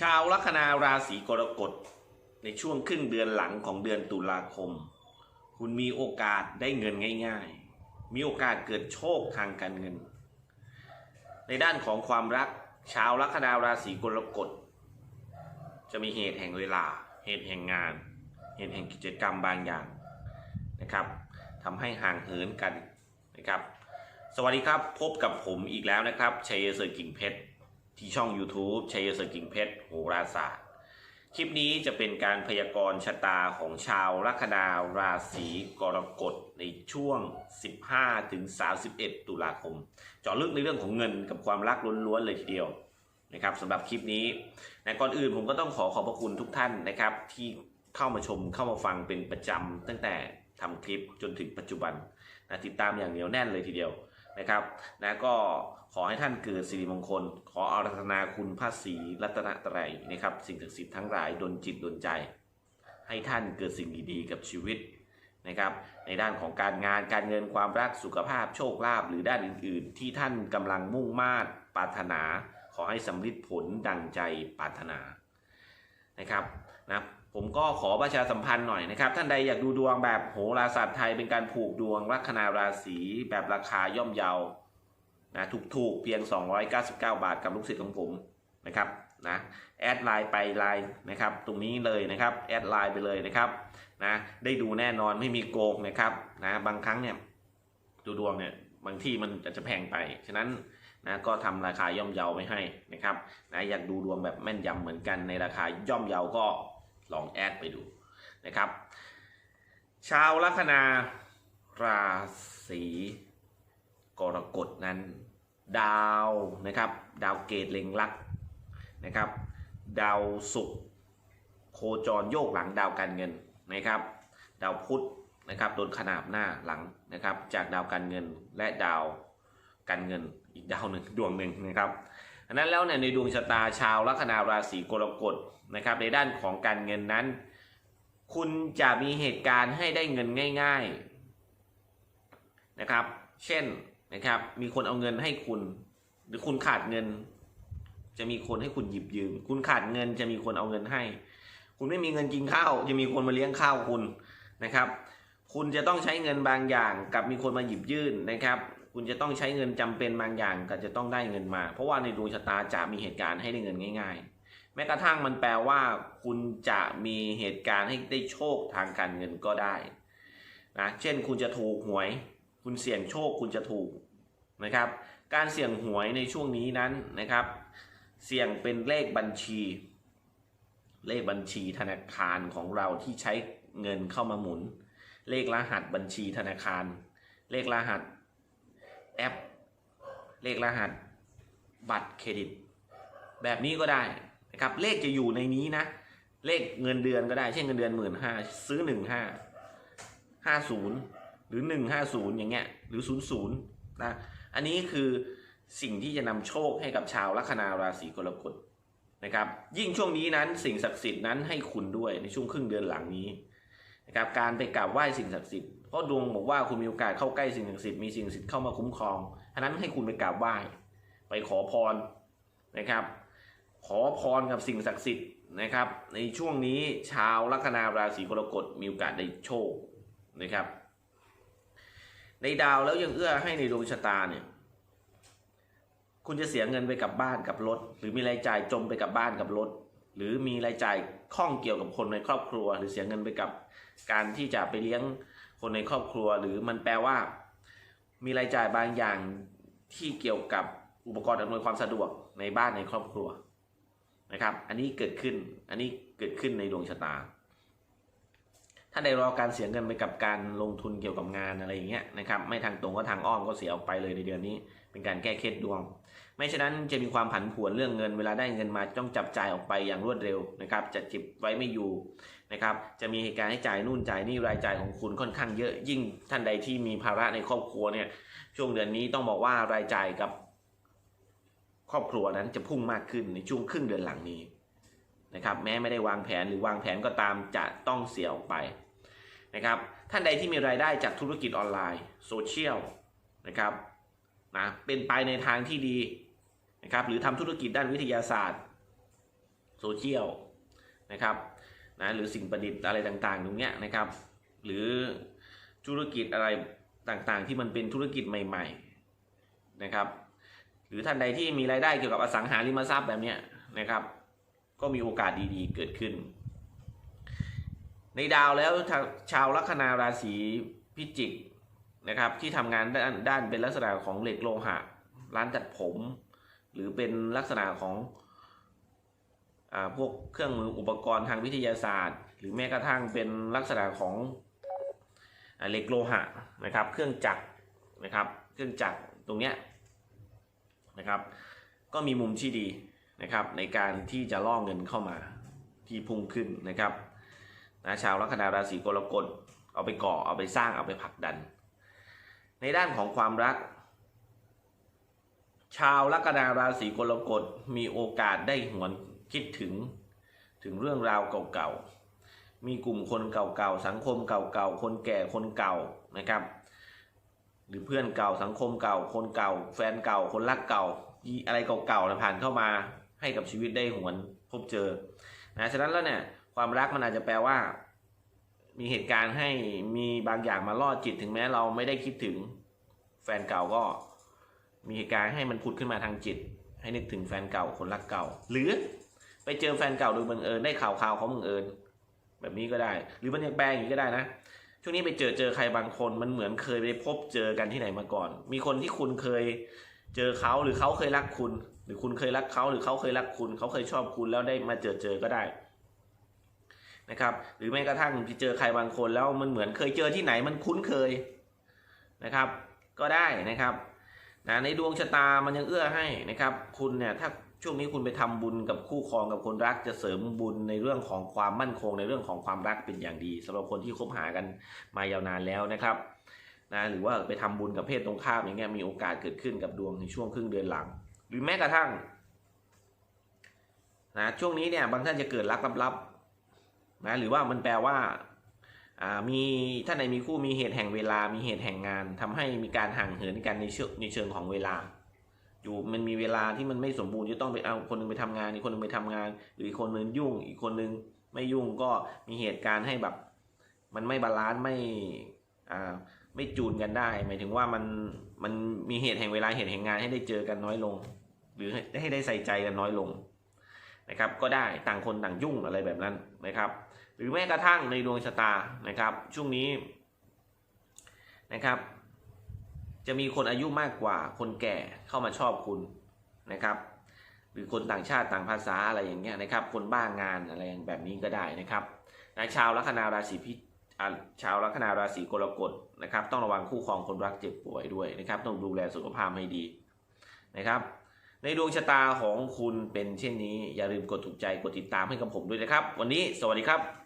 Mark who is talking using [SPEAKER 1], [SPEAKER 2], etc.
[SPEAKER 1] ชาวลัคนาราศีกรกฎในช่วงครึ่งเดือนหลังของเดือนตุลาคม คุณมีโอกาสได้เงินง่าย ๆ มีโอกาสเกิดโชคทางการเงิน ในด้านของความรักชาวลัคนาราศีกรกฎจะมีเหตุแห่งเวลา เหตุแห่งงาน เหตุแห่งกิจกรรมบางอย่างนะครับทำให้ห่างเหินกันนะครับ สวัสดีครับพบกับผมอีกแล้วนะครับชัยเสร์กิ่งเพชร ที่ช่อง YouTube ชัยเสร์กิ่งเพชรโหราศาสตร์ คลิปนี้จะเป็นการพยากรณ์ชะตาของชาวลัคนาราศีกรกฎในช่วง 15ถึง31 ตุลาคมเจาะลึกในเรื่องของเงินกับความรักล้วนๆเลยทีเดียวนะครับสำหรับคลิปนี้นะก่อนอื่นผมก็ต้องขอขอบพระคุณทุกท่านนะครับที่เข้ามาชมเข้ามาฟังเป็นประจำตั้งแต่ทำคลิปจนถึงปัจจุบันนะติดตามอย่างเหนียวแน่นเลยทีเดียว นะครับนะก็ขอให้ท่านเกิดสิริมงคล ขออารัธนาคุณพระศรีรัตนตรัยนะครับ สิ่งศักดิ์สิทธิ์ทั้งหลายดลจิตดลใจ ให้ท่านเกิดสิ่งดีๆกับชีวิตนะครับ ในด้านของการงานการเงินความรักสุขภาพโชคลาภหรือด้านอื่น ๆ ที่ท่านกำลังมุ่งมา่ปรารถนา ขอให้สำเร็จผลดังใจปรารถนานะครับ ก็ขอประชาสัมพันธ์หน่อยนะครับ ท่านใดอยากดูดวงแบบโหราศาสตร์ไทยเป็นการผูกดวงลัคนาราศีแบบราคาย่อมเยานะถูกๆเพียง 299 บาทกับลูกศิษย์ของผมนะครับนะแอดไลน์ไปไลน์นะครับตรงนี้เลยนะครับแอดไลน์ไปเลยนะครับนะได้ดูแน่นอนไม่มีโกงนะครับนะบางครั้งเนี่ยดูดวงเนี่ยบางที่มันอาจจะแพงไป ฉะนั้นนะก็ทำราคาย่อมเยาไว้ให้นะครับนะอยากดูดวงแบบแม่นยำเหมือนกันในราคาย่อมเยาก็ ลองแอดไปดูนะครับ ชาวลัคนาราศีกรกฎนั้น ดาวนะครับ ดาวเกตเล็งลักนะครับ ดาวศุกร์โคจรโยกหลังดาวการเงินนะครับ ดาวพุธนะครับโดนขนาบหน้าหลังนะครับ จากดาวการเงินและดาวการเงินอีกดาวหนึ่งดวงหนึ่งนะครับ อันนั้นแล้วเนี่ยในดวงชะตาชาวลัคนาราศีกรกฎนะครับ ในด้านของการเงินนั้น คุณจะมีเหตุการณ์ให้ได้เงินง่าย ๆนะครับ เช่นนะครับ มีคนเอาเงินให้คุณ หรือคุณขาดเงิน จะมีคนให้คุณหยิบยืม คุณขาดเงินจะมีคนเอาเงินให้ คุณไม่มีเงินกินข้าว จะมีคนมาเลี้ยงข้าวคุณนะครับ คุณจะต้องใช้เงินบางอย่างกับมีคนมาหยิบยื่นนะครับ คุณจะต้องใช้เงินจำเป็นบางอย่างก็จะต้องได้เงินมา เพราะว่าในดวงชะตาจะมีเหตุการณ์ให้ได้เงินง่าย ๆ แม้กระทั่งมันแปลว่า คุณจะมีเหตุการณ์ให้ได้โชคทางการเงินก็ได้นะเช่นคุณจะถูกหวย คุณเสี่ยงโชคคุณจะถูกนะครับ การเสี่ยงหวยในช่วงนี้นั้นนะครับ เสี่ยงเป็นเลขบัญชี เลขบัญชีธนาคารของเราที่ใช้เงินเข้ามาหมุน เลขรหัสบัญชีธนาคาร เลขรหัสแอป เลขรหัส บัตรเครดิต แบบนี้ก็ได้นะครับ เลขจะอยู่ในนี้นะ เลขเงินเดือนก็ได้ เช่นเงินเดือนหมื่นห้าซื้อหนึ่งห้าห้าศูนย์หรือหนึ่งห้าศูนย์อย่างเงี้ย หรือศูนย์ศูนย์นะ อันนี้คือสิ่งที่จะนำโชคให้กับชาวลัคนาราศีกรกฎนะครับ ยิ่งช่วงนี้นั้นสิ่งศักดิ์สิทธิ์นั้นให้คุณด้วยในช่วงครึ่งเดือนหลังนี้ นะครับการไปกราบไหว้สิ่งศักดิ์สิทธิ์เพราะดวงบอกว่าคุณมีโอกาสเข้าใกล้สิ่งศักดิ์สิทธิ์มีสิ่งศักดิ์สิทธิ์เข้ามาคุ้มครองฉะนั้นให้คุณไปกราบไหว้ไปขอพรนะครับ ขอพรกับสิ่งศักดิ์สิทธิ์นะครับ ในช่วงนี้ชาวลัคนาราศีกรกฎมีโอกาสได้โชคนะครับ ในดาวแล้วยังเอื้อให้ในดวงชะตาเนี่ยคุณจะเสียเงินไปกับบ้านกับรถ หรือมีรายจ่ายจมไปกับบ้านกับรถ หรือมีรายจ่ายข้องเกี่ยวกับคนในครอบครัว หรือเสียเงินไปกับ การที่จะไปเลี้ยงคนในครอบครัว หรือมันแปลว่า มีรายจ่ายบางอย่างที่เกี่ยวกับอุปกรณ์อำนวยความสะดวกในบ้านในครอบครัวนะครับ อันนี้เกิดขึ้น อันนี้เกิดขึ้นในดวงชะตา ถ้าได้รอการเสียเงินไปกับการลงทุนเกี่ยวกับงานอะไรอย่างเงี้ยนะครับไม่ทางตรงก็ทางอ้อมก็เสียออกไปเลยในเดือนนี้ เป็นการแก้เคล็ดดวง ไม่ฉะนั้นจะมีความผันผวนเรื่องเงินเวลาได้เงินมาต้องจับจ่ายออกไปอย่างรวดเร็วนะครับจะจิบไว้ไม่อยู่นะครับจะมีเหตุการณ์ให้จ่ายนู่นจ่ายนี่รายจ่ายของคุณค่อนข้างเยอะยิ่งท่านใดที่มีภาระในครอบครัวเนี่ยช่วงเดือนนี้ต้องบอกว่ารายจ่ายกับครอบครัวนั้นจะพุ่งมากขึ้นในช่วงครึ่งเดือนหลังนี้ นะครับแม้ไม่ได้วางแผนหรือวางแผนก็ตามจะต้องเสียออกไปนะครับท่านใดที่มีรายได้จากธุรกิจออนไลน์โซเชียลนะครับนะเป็นไปในทางที่ดีนะครับหรือทำธุรกิจด้านวิทยาศาสตร์โซเชียลนะครับนะหรือสิ่งประดิษฐ์อะไรต่างๆตรงเนี้ยนะครับ หรือธุรกิจอะไรต่างๆ ที่มันเป็นธุรกิจใหม่ๆนะครับหรือท่านใดที่มีรายได้เกี่ยวกับอสังหาริมทรัพย์แบบเนี้ยนะครับ ก็มีโอกาสดีๆ เกิดขึ้น ในดาวแล้วชาวลัคนาราศีพิจิกนะครับที่ทำงานด้านด้านเป็นลักษณะของเหล็กโลหะ ร้านตัดผม หรือเป็นลักษณะของอาพวกเครื่องมืออุปกรณ์ทางวิทยาศาสตร์ หรือแม้กระทั่งเป็นลักษณะของอเหล็กโลหะนะครับ เครื่องจักรนะครับ เครื่องจักรตรงเนี้ยนะครับ ก็มีมุมที่ดี นะครับในการที่จะล่อเงินเข้ามาที่พุ่งขึ้นนะครับนะชาวลัคนาราศีกรกฎเอาไปก่อเอาไปสร้างเอาไปผลักดัน ในด้านของความรัก ชาวลัคนาราศีกรกฎมีโอกาสได้หวนคิดถึงถึงเรื่องราวเก่าๆ มีกลุ่มคนเก่าๆ สังคมเก่าๆ คนแก่คนเก่านะครับ หรือเพื่อนเก่าสังคมเก่า คนเก่า แฟนเก่าคนรักเก่าอีอะไรเก่าๆนะผ่านเข้ามา ให้กับชีวิตได้หวนพบเจอนะฉะนั้นแล้วเนี่ยความรักมันอาจจะแปลว่า มีเหตุการณ์ให้มีบางอย่างมาล่อจิตถึงแม้เราไม่ได้คิดถึงแฟนเก่าก็ มีเหตุการณ์ให้มันผุดขึ้นมาทางจิต ให้นึกถึงแฟนเก่าคนรักเก่า หรือไปเจอแฟนเก่าโดยบังเอิญได้ข่าวข่าวเขาบังเอิญแบบนี้ก็ได้ หรือมันยังแปลงอย่างนี้ก็ได้นะช่วงนี้ไปเจอเจอใครบางคนมันเหมือนเคยไปพบเจอกันที่ไหนมาก่อน มีคนที่คุณเคยเจอเขาหรือเขาเคยรักคุณ รือคุณเคยรักเขาหรือเขาเคยรักคุณ เขาเคยชอบคุณแล้วได้มาเจอเจอก็ได้นะครับ หรือแม้กระทั่งที่เจอใครบางคนแล้วมันเหมือนเคยเจอที่ไหนมันคุ้นเคยนะครับ ก็ได้นะครับนะในดวงชะตามันยังเอื้อให้นะครับ คุณเนี่ยถ้าช่วงนี้คุณไปทำบุญกับคู่ครองกับคนรักจะเสริมบุญในเรื่องของความมั่นคง ในเรื่องของความรักเป็นอย่างดีสำหรับคนที่คบหากันมายาวนานแล้วนะครับนะหรือว่าไปทำบุญกับเพศตรงข้ามอย่างเงี้ยมีโอกาสเกิดขึ้นกับดวงในช่วงครึ่งเดือนหลัง หรือแม้กระทั่งนะช่วงนี้เนี่ยบางท่านจะเกิดรักลับๆนะหรือว่ามันแปลว่ามีท่านใดมีคู่มีเหตุแห่งเวลา มีเหตุแห่งงานทำให้มีการห่างเหินกันในเชิงในเชิงของเวลา อยู่มันมีเวลาที่มันไม่สมบูรณ์จะต้องไปเอาคนหนึงไปทำงานอีกคนหนึงไปทำงาน หรืออีกคนหนึงยุ่ง อีกคนหนึงไม่ยุ่งก็มีเหตุการณ์ให้แบบ มันไม่บาลานซ์ไม่อ่าไม่จูนกันได้ หมายถึงว่ามันมันมีเหตุแห่งเวลาเหตุแห่งงานให้ได้เจอกันน้อยลง หรือให้ได้ใส่ใจกันน้อยลงนะครับก็ได้ต่างคนต่างยุ่งอะไรแบบนั้นนะครับ หรือแม้กระทั่งในดวงชะตานะครับช่วงนี้นะครับ จะมีคนอายุมากกว่าคนแก่เข้ามาชอบคุณนะครับ หรือคนต่างชาติต่างภาษาอะไรอย่างเงี้ยนะครับ คนบ้างงานอะไรแบบนี้ก็ได้นะครับนะชาวลัคนาราศีพิชาวลัคนาราศีกรกฎนะครับ ต้องระวังคู่ครองคนรักเจ็บป่วยด้วยนะครับ ต้องดูแลสุขภาพให้ดีนะครับ ในดวงชะตาของคุณเป็นเช่นนี้ อย่าลืมกดถูกใจกดติดตามให้กับผมด้วยนะครับ วันนี้สวัสดีครับ